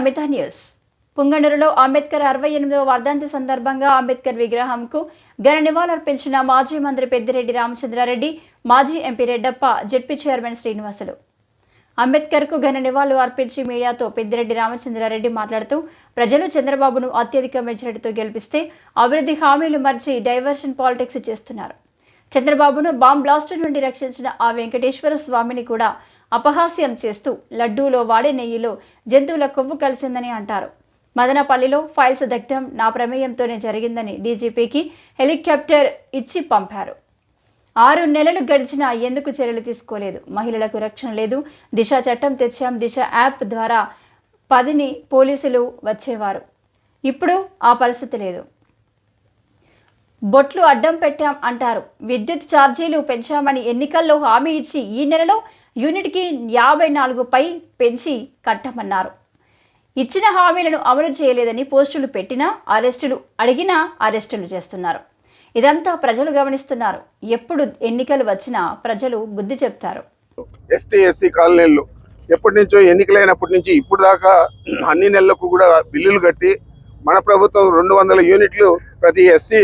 అమిత news. పుంగనూరులో Ambedkar అరవై ఎనిమిదవ వర్ధంతి సందర్భంగా అంబేద్కర్ విగ్రహంకు ఘన నివాళులర్పించిన మాజీ మంత్రి పెద్దిరెడ్డి రామచంద్రారెడ్డి మాజీ MP Reddappa ZP chairman Srinivasulu. అంబేద్కర్కు ఘన నివాళులు అర్పించి మీడియాతో పెద్దిరెడ్డి రామచంద్రారెడ్డి మాట్లాడుతూ ప్రజలు చంద్రబాబును అత్యధిక మెజారిటీతో గెలిపిస్తే అభివృద్ధి హామీలు మర్చి డైవర్షన్ పాలిటిక్స్ చేస్తున్నారు. చంద్రబాబును బాంబ్ బ్లాస్ట్ నుండి రక్షించిన ఆ వెంకటేశ్వర స్వామిని కూడా అపహాస్యం చేస్తూ లడ్డూలో వాడే నెయ్యిలో జంతువుల కొవ్వు కలిసిందని అంటారు. మదనపల్లిలో ఫైల్స్ దగ్ధం నా ప్రమేయంతోనే జరిగిందని డీజీపీకి హెలికాప్టర్ ఇచ్చి పంపారు. ఆరు నెలలు గడిచినా ఎందుకు చర్యలు తీసుకోలేదు? మహిళలకు రక్షణ లేదు. దిశ చట్టం తెచ్చాం. దిశ యాప్ ద్వారా పదిని పోలీసులు వచ్చేవారు. ఇప్పుడు ఆ పరిస్థితి లేదు. బొట్లు అడ్డం పెట్టాం అంటారు. విద్యుత్ ఛార్జీలు పెంచామని ఎన్నికల్లో హామీ ఇచ్చి ఈ నెలలో యూనిట్కి యాభై నాలుగు పై పెంచి కట్టమన్నారు. ఇచ్చిన హామీలను అమలు చేయలేదని పోస్టులు పెట్టినా అరెస్టులు అడిగినా అరెస్టులు చేస్తున్నారు. ఇదంతా ప్రజలు గమనిస్తున్నారు. ఎప్పుడు ఎన్నికలు వచ్చినా ప్రజలు బుద్ధి చెప్తారు. ఎస్టీ ఎస్సీ కాలనీలు ఎప్పటి నుంచో ఎన్నికలైనప్పటి నుంచి ఇప్పుడు దాకా అన్ని నెలలకు కూడా బిల్లులు కట్టి మన ప్రభుత్వం రెండు వందల యూనిట్లు ప్రతి ఎస్సీ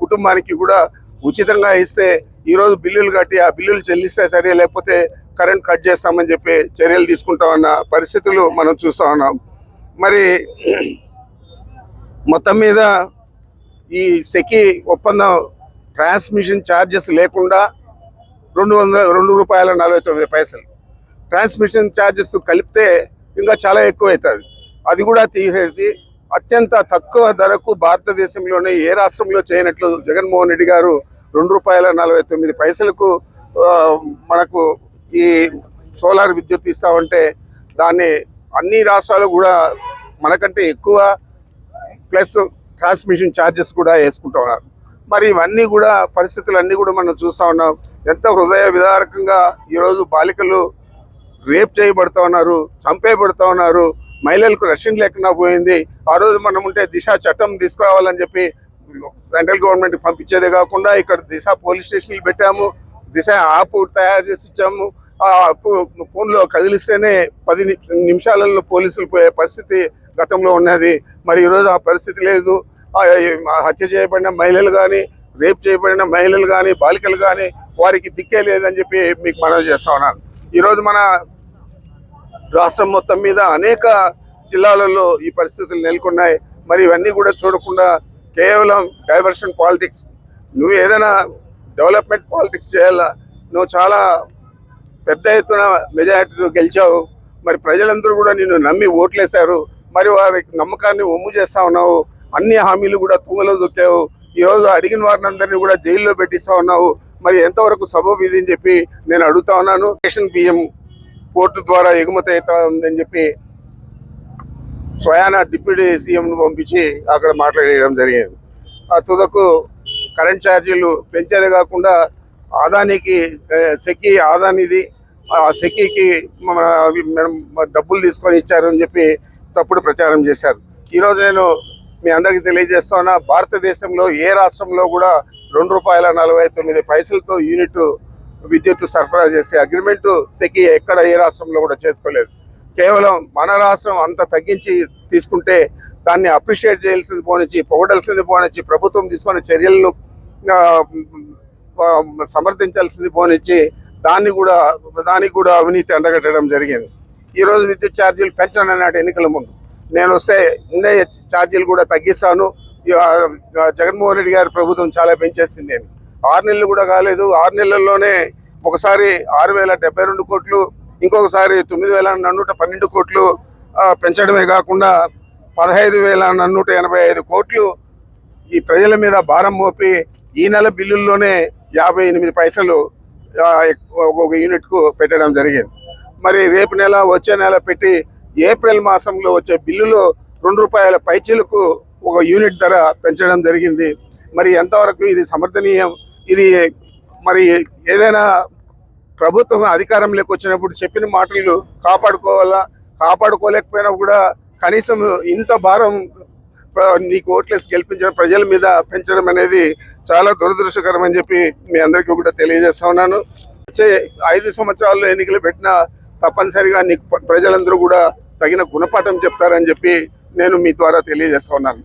కుటుంబానికి కూడా ఉచితంగా ఇస్తే ఈరోజు బిల్లులు కట్టి ఆ బిల్లులు చెల్లిస్తే సరే లేకపోతే కరెంట్ కట్ చేస్తామని చెప్పి చర్యలు తీసుకుంటామన్న పరిస్థితులు మనం చూస్తా ఉన్నాం. మరి మొత్తం మీద ఈ సెకి ఒప్పందం ట్రాన్స్మిషన్ ఛార్జెస్ లేకుండా రెండు వందల రెండు రూపాయల నలభై తొమ్మిది పైసలు. ట్రాన్స్మిషన్ ఛార్జెస్ కలిపితే ఇంకా చాలా ఎక్కువ అవుతుంది అది కూడా తీసేసి అత్యంత తక్కువ ధరకు భారతదేశంలోనే ఏ రాష్ట్రంలో చేయనట్లు జగన్మోహన్ రెడ్డి గారు రెండు రూపాయల నలభై తొమ్మిది పైసలకు మనకు ఈ సోలార్ విద్యుత్ ఇస్తామంటే దాన్ని అన్ని రాష్ట్రాలు కూడా మనకంటే ఎక్కువ ప్లస్ ట్రాన్స్మిషన్ ఛార్జెస్ కూడా వేసుకుంటా ఉన్నారు. మరి ఇవన్నీ కూడా పరిస్థితులన్నీ కూడా మనం చూస్తా ఉన్నాం. ఎంత హృదయ విదారకంగా ఈరోజు బాలికలు రేప్ చేయబడతా ఉన్నారు చంపేయబడతా ఉన్నారు. మహిళలకు రక్షణ లేకుండా పోయింది. ఆ రోజు మనం ఉంటే దిశ చట్టం తీసుకురావాలని చెప్పి సెంట్రల్ గవర్నమెంట్ పంపించేదే కాకుండా ఇక్కడ దిశ పోలీస్ స్టేషన్లు పెట్టాము. దిశ యాప్ తయారు చేసి ఇచ్చాము. ఫోన్లో కదిలిస్తేనే పది నిమిషాలలో పోలీసులు పోయే పరిస్థితి గతంలో ఉన్నది. మరి ఈరోజు ఆ పరిస్థితి లేదు. హత్య చేయబడిన మహిళలు కానీ రేప్ చేయబడిన మహిళలు కానీ బాలికలు కానీ వారికి దిక్కే లేదని చెప్పి మీకు మనవి చేస్తా ఉన్నాను. ఈరోజు మన రాష్ట్రం మొత్తం మీద అనేక జిల్లాలలో ఈ పరిస్థితులు నెలకొన్నాయి. మరి ఇవన్నీ కూడా చూడకుండా కేవలం డైవర్షన్ పాలిటిక్స్. నువ్వు ఏదైనా డెవలప్మెంట్ పాలిటిక్స్ చేయాలా? నువ్వు చాలా పెద్ద ఎత్తున మెజారిటీతో గెలిచావు. మరి ప్రజలందరూ కూడా నిన్ను నమ్మి ఓట్లేశారు. మరి వారి నమ్మకాన్ని ఒమ్ము చేస్తా ఉన్నావు. అన్ని హామీలు కూడా తుంగలో దొక్కావు. ఈ రోజు అడిగిన వారిని అందరినీ కూడా జైల్లో పెట్టిస్తా ఉన్నావు. మరి ఎంతవరకు సబబు ఇది అని చెప్పి నేను అడుగుతా ఉన్నాను. రేషన్ బియ్యం పోర్టు ద్వారా ఎగుమతి అవుతా ఉందని చెప్పి స్వయాన డిప్యూటీ సీఎంను పంపించి అక్కడ మాట్లాడేయడం జరిగింది. ఆ తుదకు కరెంట్ ఛార్జీలు పెంచేదే కాకుండా ఆదానికి సెకి ఆదానిది ఆ సెకీకి మన మనం డబ్బులు తీసుకొని ఇచ్చారని చెప్పి తప్పుడు ప్రచారం చేశారు. ఈరోజు నేను మీ అందరికీ తెలియజేస్తున్నా భారతదేశంలో ఏ రాష్ట్రంలో కూడా రెండు రూపాయల నలభై తొమ్మిది పైసలతో యూనిట్ విద్యుత్ సరఫరా చేసే అగ్రిమెంట్ సెకి ఎక్కడ ఏ రాష్ట్రంలో కూడా చేసుకోలేదు. కేవలం మన రాష్ట్రం అంత తగ్గించి తీసుకుంటే దాన్ని అప్రిషియేట్ చేయాల్సింది పోనిచ్చి పొగడాల్సింది పోనిచ్చి ప్రభుత్వం తీసుకున్న చర్యలను సమర్థించాల్సింది పోనిచ్చి దాన్ని కూడా దానికి కూడా అవినీతి అండగట్టడం జరిగింది. ఈరోజు విద్యుత్ ఛార్జీలు పెంచను ఎన్నికల ముందు నేను వస్తే ఉండే ఛార్జీలు కూడా తగ్గిస్తాను. జగన్మోహన్ రెడ్డి గారి ప్రభుత్వం చాలా పెంచేసింది అని. ఆరు నెలలు కూడా కాలేదు. ఆరు నెలల్లోనే ఒకసారి ఆరు వేల డెబ్బై రెండు కోట్లు ఇంకొకసారి తొమ్మిది వేల నన్నూట పన్నెండు కోట్లు పెంచడమే కాకుండా పదహైదు వేల నన్నూట ఎనభై ఐదు కోట్లు ఈ ప్రజల మీద భారం మోపి ఈ నెల బిల్లుల్లోనే యాభై ఎనిమిది పైసలు ఒక్కొక్క యూనిట్కు పెట్టడం జరిగింది. మరి రేపు నెల వచ్చే నెల పెట్టి ఏప్రిల్ మాసంలో వచ్చే బిల్లులో రెండు రూపాయల పైచీలకు ఒక యూనిట్ ధర పెంచడం జరిగింది. మరి ఎంతవరకు ఇది సమర్థనీయం? ఇది మరి ఏదైనా ప్రభుత్వం అధికారంలోకి వచ్చినప్పుడు చెప్పిన మాటలు కాపాడుకోవాలా? కాపాడుకోలేకపోయినా కూడా కనీసం ఇంత భారం నీకు ఓట్లేసి గెలిపించిన ప్రజల మీద పెంచడం అనేది చాలా దురదృష్టకరం అని చెప్పి మీ అందరికీ కూడా తెలియజేస్తా ఉన్నాను. వచ్చే ఐదు సంవత్సరాల్లో ఎన్నికలు పెట్టినా తప్పనిసరిగా నీకు ప్రజలందరూ కూడా తగిన గుణపాఠం చెప్తారని చెప్పి నేను మీ ద్వారా తెలియజేస్తా ఉన్నాను.